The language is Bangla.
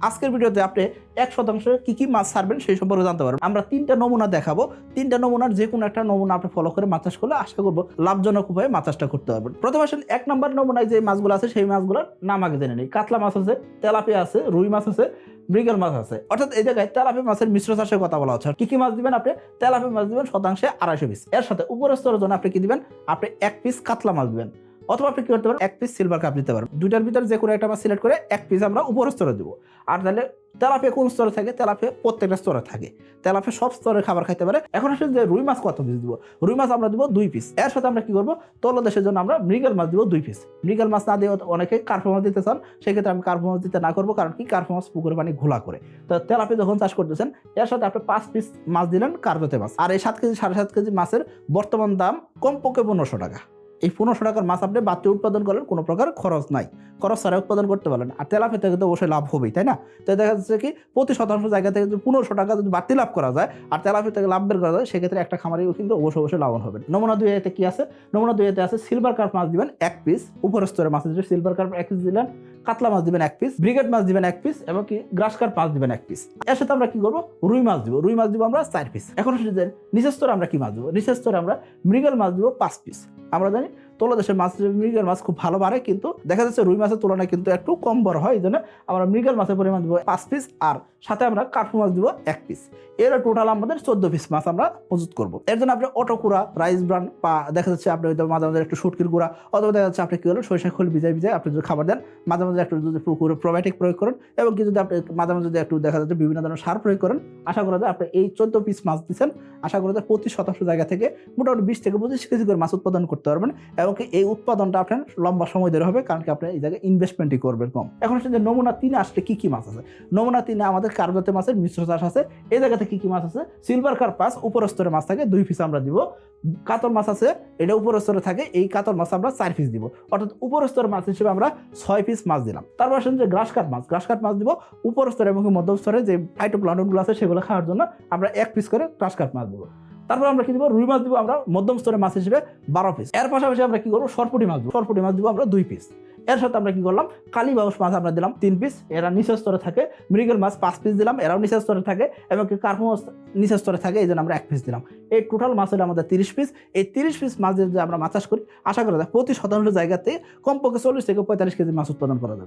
আজকের ভিডিওতে আপনি এক শতাংশ কি কি মাছ ছাড়বেন সেই সম্পর্কে জানতে পারবেন। আমরা তিনটা নমুনা দেখাবো। তিনটা নমুনার যে কোনো একটা নমুনা আপনি ফলো করে মাছ চাষ করলে আশা করব লাভজনক উপায়ে মাছ চাষটা করতে পারবেন। প্রথমে আসেন এক নম্বর নমুনায় যে মাছগুলো আছে সেই মাছগুলোর নাম আগে জেনে নেই। কাতলা মাছ আছে তেলাপিয়া আছে, রুই মাছ আছে, মৃগেল মাছ আছে। অর্থাৎ এই জায়গায় তেলাপি মাছের মিশ্র চাষের কথা বলা হচ্ছে। কি কি মাছ দিবেন আপনি? তেলাপি মাছ দিবেন শতাংশে আড়াইশো পিস। এর সাথে উপরের স্তরের জন্য আপনি কি দিবেন? আপনি এক পিস কাতলা মাছ দিবেন। অথবা আপনি কি করতে পারেন, এক পিস সিলভার কাপ দিতে পারেন। দুইটার ভিতরে যে কোনো একটা মাছ সিলেক্ট করে এক পিস আমরা উপরের স্তরে দেবো। আর তাহলে তেলাপিয়া কোন স্তরে থাকে? তেলাপিয়া প্রত্যেকটা স্তরে থাকে। তেলাপিয়া সব স্তরের খাবার খাইতে পারে। এখন আসলে যে রুই মাছ কত পিস দিব? রুই মাছ আমরা দিব দুই পিস এর সাথে আমরা কি করব? তলদেশের জন্য আমরা মৃগেল মাছ দিব দুই পিস মৃগেল মাছ না দিয়ে অনেকে কার্পো মাছ দিতে চান, সেক্ষেত্রে আমি কার্পো মাছ দিতে না করব, কারণ কি কার্পো মাছ পুকুরে পানি ঘোলা করে। তো তেলাপিয়া যখন চাষ করতেছেন, এর সাথে আপনি পাঁচ পিস মাছ দিলেন কার্পোতে মাছ। আর এই সাত কেজি, সাড়ে সাত কেজি মাছের বর্তমান দাম কমপক্ষে পনেরোশো টাকা। এই পনেরোশো টাকার মাছ আপনি বাড়তি উৎপাদন করেন কোনো প্রকার খরচ নাই। খরচ ছাড়া উৎপাদন করতে পারেন আর তেলা থেকে তো অবশ্যই লাভ হবেই, তাই না? তো দেখা যাচ্ছে কি, প্রতি শতাংশ জায়গা থেকে যদি পনেরোশো টাকা যদি বাড়তি লাভ করা যায়, আর তেলা থেকে লাভ বের করা যায়, সেক্ষেত্রে একটা খামারেও কিন্তু অবশ্যই অবশ্যই লাভ হবে নমুনা দুই এতে কী আছে? নমুনা দুই এতে আছে সিলভার কার্প মাছ দিবেন এক পিস উপরের স্তরের মাছ দিবেন সিলভার কার্প এক পিস দিলেন কাতলা মাছ দিবেন এক পিস ব্রিগেড মাছ দিবেন এক পিস এবং কি গ্রাসকার মাছ দিবেন এক পিস এর সাথে আমরা কি করব? রুই মাছ দিব। রুই মাছ দিব আমরা চার পিস এখন নিচের স্তরে আমরা কি মাছ দিব? নিচের স্তরে আমরা মৃগেল মাছ দিব পাঁচ পিস আমরা জানি তলদেশের মাছ, মৃগেল মাছ খুব ভালো বাড়ে, কিন্তু দেখা যাচ্ছে রুই মাছের তুলনায় কিন্তু একটু কম বড় হয়, এই জন্য আমরা মৃগেল মাছের পরিমাণ দিব পাঁচ পিস আর সাথে আমরা কার্পু মাছ দিব এক পিস এর টোটাল আমাদের চোদ্দ পিস মাছ আমরা মজুত করব। এর জন্য আপনি অটো কুড়া রাইস ব্রান বা দেখা যাচ্ছে আপনি হয়তো মাঝে মাঝে একটু শুটকির গুঁড়া, অথবা দেখা যাচ্ছে আপনি কি করলেন সরিষা খোল ভিজাই ভিজাই আপনি যদি খাবার দেন, মাঝে মাঝে একটু যদি পুকুরে প্রোবায়োটিক প্রয়োগ করেন, এবং কি যদি আপনি মাঝে মাঝে যদি একটু দেখা যাচ্ছে বিভিন্ন ধরনের সার প্রয়োগ করেন, আশা করা যায় আপনি এই চোদ্দ পিস মাছ দিচ্ছেন। আশা করা যায় প্রতি শতাংশ জায়গা থেকে মোটামুটি বিশ থেকে পঁচিশ কেজি করে মাছ উৎপাদন করতে পারবেন এবং কি এই উৎপাদনটা আপনার লম্বা সময় ধরে হবে, কারণ কি আপনি এই জায়গায় ইনভেস্টমেন্টই করবেন কম। এখন হচ্ছে যে নমুনা তিনে আসলে কি কি মাছ আছে? নমুনা তিনে আমাদের কার্বতে মাছের মিশ্র চাষ আছে। এই জায়গাতে কি কি মাছ আছে? সিলভার কার পাস উপর স্তরে মাছ থাকে, দুই পিস আমরা দিব। কাতল মাছ আছে, এটা উপর স্তরে থাকে, এই কাতল মাছ আমরা চার পিস দিব। অর্থাৎ উপর স্তরের মাছ হিসেবে আমরা ছয় পিস মাছ দিলাম। তারপর আসেন যে গ্রাস কাট মাছ গ্রাস কাট মাছ দিব উপর স্তরে এবং মধ্যম স্তরে যে ফাইটোপ্লান্টনগুলো আছে, সেগুলো খাওয়ার জন্য আমরা এক পিস করে গ্রাস কাট মাছ দিব। তারপর আমরা কি দিব? রুই মাছ দিব আমরা মধ্যম স্তরের মাছ হিসেবে বারো পিস এর পাশাপাশি আমরা কি করব? সরপুটি মাছ দিব। সরপুটি মাছ দিব আমরা দুই পিস এর সাথে আমরা কি করলাম? কালী বাউস মাছ আমরা দিলাম তিন পিস এরা নিচের স্তরে থাকে। মৃগেল মাছ পাঁচ পিস দিলাম। এরাও নিচের স্তরে থাকে এবং কার্পো মাছ নিচের স্তরে থাকে। এই জন্য আমরা এক পিস দিলাম। এই টোটাল মাছ হলো আমাদের তিরিশ পিস এই তিরিশ পিস মাছ যদি আমরা মাছ চাষ করি, আশা করা যায় প্রতি শতাংশ জায়গাতে কমপক্ষে চল্লিশ থেকে পঁয়তাল্লিশ কেজি মাছ উৎপাদন করা যাবে।